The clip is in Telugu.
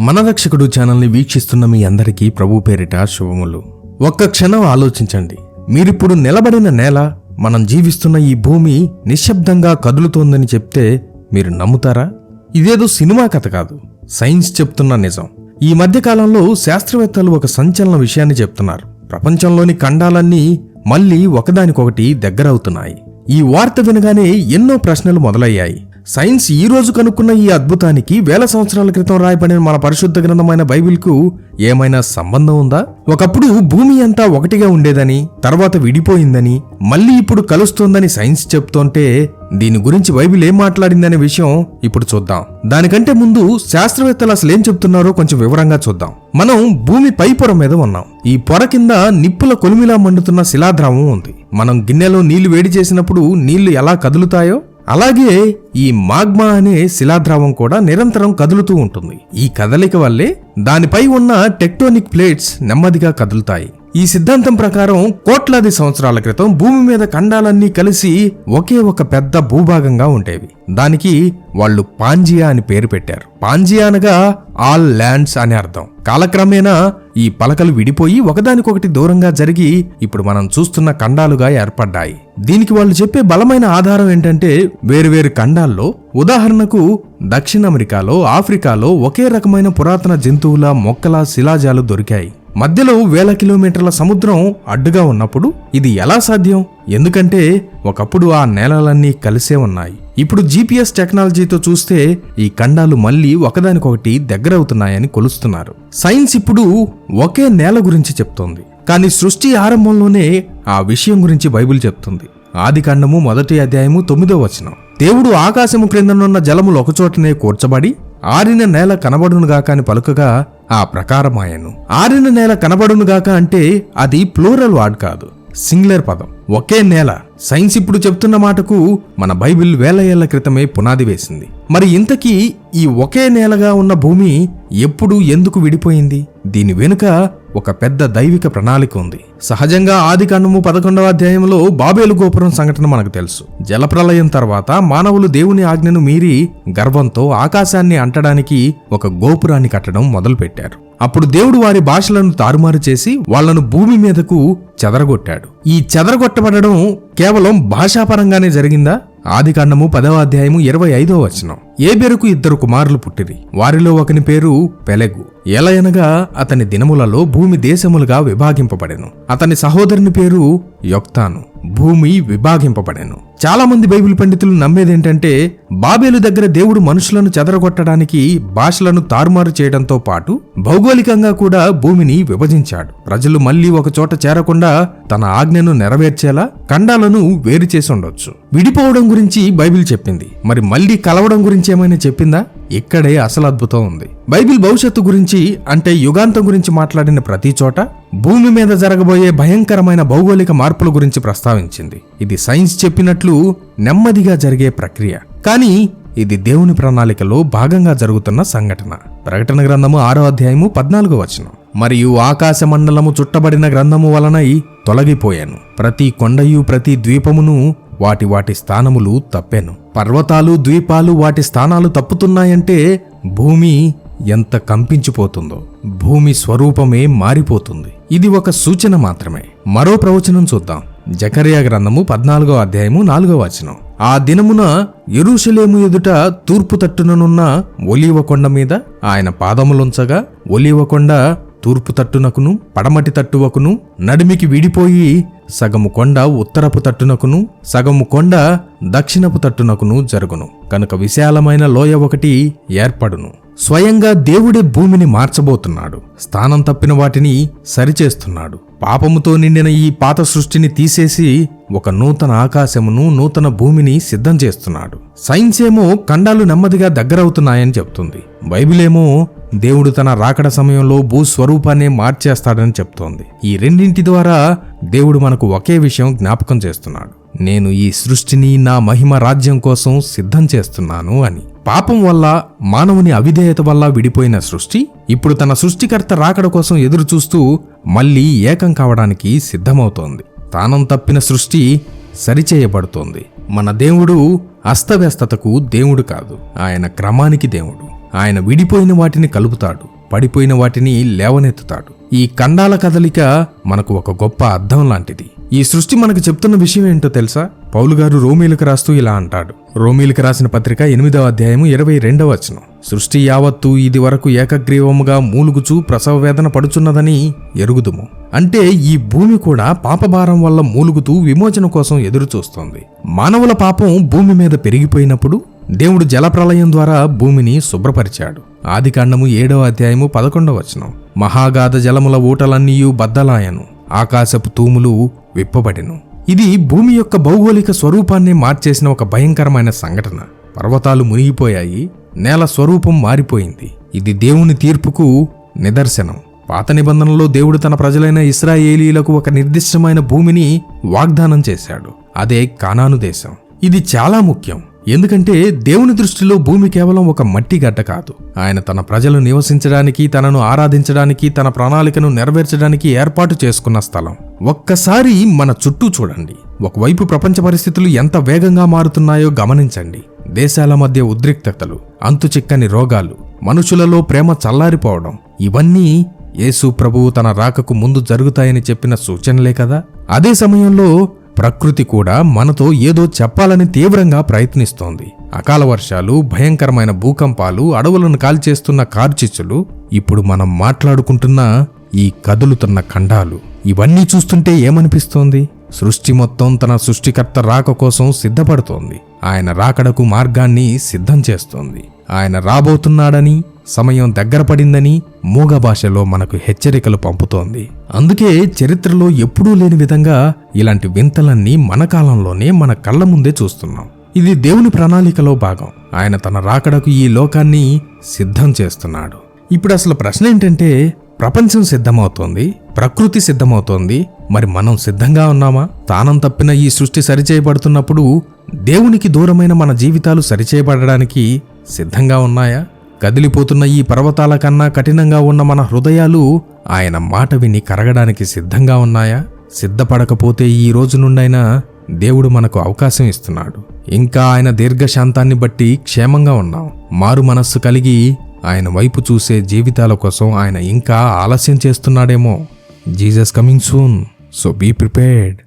మన రక్షకుడు ఛానల్ని వీక్షిస్తున్న మీ అందరికీ ప్రభు పేరిట శుభములు. ఒక్క క్షణం ఆలోచించండి. మీరిప్పుడు నిలబడిన నేల మనం జీవిస్తున్న ఈ భూమి నిశ్శబ్దంగా కదులుతోందని చెప్తే మీరు నమ్ముతారా? ఇదేదో సినిమా కథ కాదు సైన్స్ చెప్తున్న నిజం. ఈ మధ్యకాలంలో శాస్త్రవేత్తలు ఒక సంచలన విషయాన్ని చెప్తున్నారు. ప్రపంచంలోని ఖండాలన్నీ మళ్ళీ ఒకదానికొకటి దగ్గరవుతున్నాయి. ఈ వార్త వినగానే ఎన్నో ప్రశ్నలు మొదలయ్యాయి. సైన్స్ ఈ రోజు కనుక్కున్న ఈ అద్భుతానికి వేల సంవత్సరాల క్రితం రాయబడిన మన పరిశుద్ధ గ్రంథమైన బైబిల్కు ఏమైనా సంబంధం ఉందా? ఒకప్పుడు భూమి అంతా ఒకటిగా ఉండేదని తర్వాత విడిపోయిందని మళ్ళీ ఇప్పుడు కలుస్తోందని సైన్స్ చెప్తోంటే దీని గురించి బైబిల్ ఏం మాట్లాడిందనే విషయం ఇప్పుడు చూద్దాం. దానికంటే ముందు శాస్త్రవేత్తలు అసలు ఏం చెప్తున్నారో కొంచెం వివరంగా చూద్దాం. మనం భూమి పై పొర మీద ఉన్నాం. ఈ పొర కింద నిప్పుల కొలిమిలా మండుతున్న శిలాద్రావం ఉంది. మనం గిన్నెలో నీళ్ళు వేడి చేసినప్పుడు నీళ్ళు ఎలా కదులుతాయో అలాగే ఈ మాగ్మా అనే శిలాద్రావం కూడా నిరంతరం కదులుతూ ఉంటుంది. ఈ కదలిక వల్లే దానిపై ఉన్న టెక్టోనిక్ ప్లేట్స్ నెమ్మదిగా కదులుతాయి. ఈ సిద్ధాంతం ప్రకారం కోట్లాది సంవత్సరాల క్రితం భూమి మీద ఖండాలన్నీ కలిసి ఒకే ఒక పెద్ద భూభాగంగా ఉండేవి. దానికి వాళ్ళు పాంజియా అని పేరు పెట్టారు. పాంజియా అనగా ఆల్ ల్యాండ్స్ అని అర్థం. కాలక్రమేణా ఈ పలకలు విడిపోయి ఒకదానికొకటి దూరంగా జరిగి ఇప్పుడు మనం చూస్తున్న ఖండాలుగా ఏర్పడ్డాయి. దీనికి వాళ్ళు చెప్పే బలమైన ఆధారం ఏంటంటే వేరువేరు ఖండాల్లో ఉదాహరణకు దక్షిణ అమెరికాలో ఆఫ్రికాలో ఒకే రకమైన పురాతన జంతువుల మొక్కల శిలాజాలు దొరికాయి. మధ్యలో వేల కిలోమీటర్ల సముద్రం అడ్డుగా ఉన్నప్పుడు ఇది ఎలా సాధ్యం? ఎందుకంటే ఒకప్పుడు ఆ నేలలన్నీ కలిసే ఉన్నాయి. ఇప్పుడు జీపీఎస్ టెక్నాలజీతో చూస్తే ఈ ఖండాలు మళ్ళీ ఒకదానికొకటి దగ్గరవుతున్నాయని కొలుస్తున్నారు. సైన్స్ ఇప్పుడు ఒకే నేల గురించి చెప్తోంది. కానీ సృష్టి ఆరంభంలోనే ఆ విషయం గురించి బైబిల్ చెప్తుంది. ఆది ఖండము మొదటి అధ్యాయము తొమ్మిదో వచనం. దేవుడు ఆకాశము క్రిందనున్న జలములు ఒకచోటనే కూర్చబడి ఆరిన నేల కనబడునుగాక అని పలుకగా ఆ ప్రకారమాయను ఆరిన నేల కనబడునుగాక అంటే అది ప్లూరల్ వార్డ్ కాదు. సింగులర్ పదం. ఒకే నేల. సైన్స్ ఇప్పుడు చెప్తున్న మాటకు మన బైబిల్ వేల ఏళ్ళ క్రితమే పునాది వేసింది. మరి ఇంతకీ ఈ ఒకే నేలగా ఉన్న భూమి ఎప్పుడు ఎందుకు విడిపోయింది? దీని వెనుక ఒక పెద్ద దైవిక ప్రణాళిక ఉంది. సహజంగా ఆది కాండము పదకొండవ అధ్యాయంలో బాబేలు గోపురం సంఘటన మనకు తెలుసు. జలప్రలయం తర్వాత మానవులు దేవుని ఆజ్ఞను మీరి గర్వంతో ఆకాశాన్ని అంటడానికి ఒక గోపురాన్ని కట్టడం మొదలుపెట్టారు. అప్పుడు దేవుడు వారి భాషలను తారుమారు చేసి వాళ్ళను భూమి మీదకు చెదరగొట్టాడు. ఈ చెదరగొట్టబడడం కేవలం భాషాపరంగానే జరిగిందా? ఆది కాండము పదవ అధ్యాయము ఇరవై ఐదో వచనం. ఏబెరుకు ఇద్దరు కుమారులు పుట్టిరి. వారిలో ఒకని పేరు పెలెగు. ఎలయనగా అతని దినములలో భూమి దేశములుగా విభాగింపబడెను. అతని సహోదరుని పేరు యొక్తాను. భూమి విభాగింపబడెను. చాలామంది బైబిల్ పండితులు నమ్మేదేంటంటే బాబేలు దగ్గర దేవుడు మనుషులను చెదరగొట్టడానికి భాషలను తారుమారు చేయడంతో పాటు భౌగోళికంగా కూడా భూమిని విభజించాడు. ప్రజలు మళ్ళీ ఒకచోట చేరకుండా తన ఆజ్ఞను నెరవేర్చేలా ఖండాలను వేరు చేసి ఉండొచ్చు. విడిపోవడం గురించి బైబిల్ చెప్పింది. మరి మళ్ళీ కలవడం గురించి ఏమైనా చెప్పిందా? ఇక్కడే అసలు అద్భుతం ఉంది. బైబిల్ భవిష్యత్తు గురించి అంటే యుగాంతం గురించి మాట్లాడిన ప్రతి చోట భూమి మీద జరగబోయే భయంకరమైన భౌగోళిక మార్పుల గురించి ప్రస్తావించింది. ఇది సైన్స్ చెప్పినట్లు నెమ్మదిగా జరిగే ప్రక్రియ. కానీ ఇది దేవుని ప్రణాళికలో భాగంగా జరుగుతున్న సంఘటన. ప్రకటన గ్రంథము ఆరో అధ్యాయము పద్నాలుగో వచనం. మరియు ఆకాశ మండలము చుట్టబడిన గ్రంథము వలనై తొలగిపోయాను. ప్రతి కొండయు ప్రతి ద్వీపమును వాటి వాటి స్థానములు తప్పాను. పర్వతాలు ద్వీపాలు వాటి స్థానాలు తప్పుతున్నాయంటే భూమి ఎంత కంపించిపోతుందో భూమి స్వరూపమే మారిపోతుంది. ఇది ఒక సూచన మాత్రమే. మరో ప్రవచనం చూద్దాం. జకర్యా గ్రంథము పద్నాలుగో అధ్యాయము నాలుగో వచనం. ఆ దినమున ఎరుషలేము ఎదుట తూర్పు తట్టుననున్న ఒలీవ కొండ మీద ఆయన పాదములుంచగా ఒలీవ కొండ తూర్పు తట్టునకును పడమటి తట్టువకును నడిమికి విడిపోయి సగము కొండ ఉత్తరపు తట్టునకును సగము కొండ దక్షిణపు తట్టునకును జరుగును. కనుక విశాలమైన లోయ ఒకటి ఏర్పడును. స్వయంగా దేవుడే భూమిని మార్చబోతున్నాడు. స్థానం తప్పిన వాటిని సరిచేస్తున్నాడు. పాపముతో నిండిన ఈ పాత సృష్టిని తీసేసి ఒక నూతన ఆకాశమును నూతన భూమిని సిద్ధం చేస్తున్నాడు. సైన్స్ ఏమో ఖండాలు నెమ్మదిగా దగ్గరవుతున్నాయని చెప్తుంది. బైబిలేమో దేవుడు తన రాకడ సమయంలో భూస్వరూపాన్నే మార్చేస్తాడని చెప్తోంది. ఈ రెండింటి ద్వారా దేవుడు మనకు ఒకే విషయం జ్ఞాపకం చేస్తున్నాడు. నేను ఈ సృష్టిని నా మహిమ రాజ్యం కోసం సిద్ధం చేస్తున్నాను అని. పాపం వల్ల మానవుని అవిధేయత వల్ల విడిపోయిన సృష్టి ఇప్పుడు తన సృష్టికర్త రాకడ కోసం ఎదురు చూస్తూ మళ్ళీ ఏకం కావడానికి సిద్ధమవుతోంది. తానం తప్పిన సృష్టి సరిచేయబడుతోంది. మన దేవుడు అస్తవ్యస్తతకు దేవుడు కాదు. ఆయన క్రమానికి దేవుడు. ఆయన విడిపోయిన వాటిని కలుపుతాడు. పడిపోయిన వాటిని లేవనెత్తుతాడు. ఈ ఖండాల కదలిక మనకు ఒక గొప్ప అర్థం లాంటిది. ఈ సృష్టి మనకు చెప్తున్న విషయం ఏంటో తెలుసా? పౌలు గారు రోమీలకు రాస్తూ ఇలా అంటాడు. రోమీలకు రాసిన పత్రిక ఎనిమిదవ అధ్యాయము ఇరవై రెండవ వచనం. సృష్టి యావత్తు ఇది వరకు ఏకగ్రీవముగా మూలుగుచూ ప్రసవ వేదన పడుచున్నదని ఎరుగుదుము. అంటే ఈ భూమి కూడా పాపభారం వల్ల మూలుగుతూ విమోచన కోసం ఎదురుచూస్తోంది. మానవుల పాపం భూమి మీద పెరిగిపోయినప్పుడు దేవుడు జలప్రలయం ద్వారా భూమిని శుభ్రపరిచాడు. ఆదికాండము ఏడవ అధ్యాయము పదకొండవ వచనం. మహాగాధ జలముల ఊటలన్నీయు బద్దలాయను. ఆకాశపు తూములు విప్పబడెను. ఇది భూమి యొక్క భౌగోళిక స్వరూపాన్ని మార్చేసిన ఒక భయంకరమైన సంఘటన. పర్వతాలు మునిగిపోయాయి నేల స్వరూపం మారిపోయింది. ఇది దేవుని తీర్పుకు నిదర్శనం. పాత నిబంధనలో దేవుడు తన ప్రజలైన ఇస్రాయేలీలకు ఒక నిర్దిష్టమైన భూమిని వాగ్దానం చేశాడు. అదే కానాను దేశం. ఇది చాలా ముఖ్యం. ఎందుకంటే దేవుని దృష్టిలో భూమి కేవలం ఒక మట్టి గడ్డ కాదు. ఆయన తన ప్రజలు నివసించడానికి తనను ఆరాధించడానికి తన ప్రణాళికను నెరవేర్చడానికి ఏర్పాటు చేసుకున్న స్థలం. ఒక్కసారి మన చుట్టూ చూడండి. ఒకవైపు ప్రపంచ పరిస్థితులు ఎంత వేగంగా మారుతున్నాయో గమనించండి. దేశాల మధ్య ఉద్రిక్తతలు అంతుచిక్కని రోగాలు మనుషులలో ప్రేమ చల్లారిపోవడం ఇవన్నీ యేసు ప్రభువు తన రాకకు ముందు జరుగుతాయని చెప్పిన సూచనలే కదా? అదే సమయంలో ప్రకృతి కూడా మనతో ఏదో చెప్పాలని తీవ్రంగా ప్రయత్నిస్తోంది. అకాల వర్షాలు భయంకరమైన భూకంపాలు అడవులను కాల్చేస్తున్న కార్చిచ్చులు ఇప్పుడు మనం మాట్లాడుకుంటున్న ఈ కదులుతున్న ఖండాలు. ఇవన్నీ చూస్తుంటే ఏమనిపిస్తోంది? సృష్టి మొత్తం తన సృష్టికర్త రాక కోసం సిద్ధపడుతోంది. ఆయన రాకడకు మార్గాన్ని సిద్ధం చేస్తోంది. ఆయన రాబోతున్నాడని సమయం దగ్గర పడిందని మూగ భాషలో మనకు హెచ్చరికలు పంపుతోంది. అందుకే చరిత్రలో ఎప్పుడూ లేని విధంగా ఇలాంటి వింతలన్నీ మన కాలంలోనే మన కళ్ళ ముందే చూస్తున్నాం. ఇది దేవుని ప్రణాళికలో భాగం. ఆయన తన రాకడకు ఈ లోకాన్ని సిద్ధం చేస్తున్నాడు. ఇప్పుడు అసలు ప్రశ్న ఏంటంటే ప్రపంచం సిద్ధమవుతోంది ప్రకృతి సిద్ధమవుతోంది మరి మనం సిద్ధంగా ఉన్నామా? తానం తప్పిన ఈ సృష్టి సరిచేయబడుతున్నప్పుడు దేవునికి దూరమైన మన జీవితాలు సరిచేయబడడానికి సిద్ధంగా ఉన్నాయా? కదిలిపోతున్న ఈ పర్వతాల కన్నా కఠినంగా ఉన్న మన హృదయాలు ఆయన మాట విని కరగడానికి సిద్ధంగా ఉన్నాయా? సిద్ధపడకపోతే ఈ రోజు నుండైనా దేవుడు మనకు అవకాశం ఇస్తున్నాడు. ఇంకా ఆయన దీర్ఘశాంతాన్ని బట్టి క్షేమంగా ఉన్నాం. మారు మనస్సు కలిగి ఆయన వైపు చూసే జీవితాల కోసం ఆయన ఇంకా ఆలస్యం చేస్తున్నాడేమో. Jesus coming soon. So be prepared.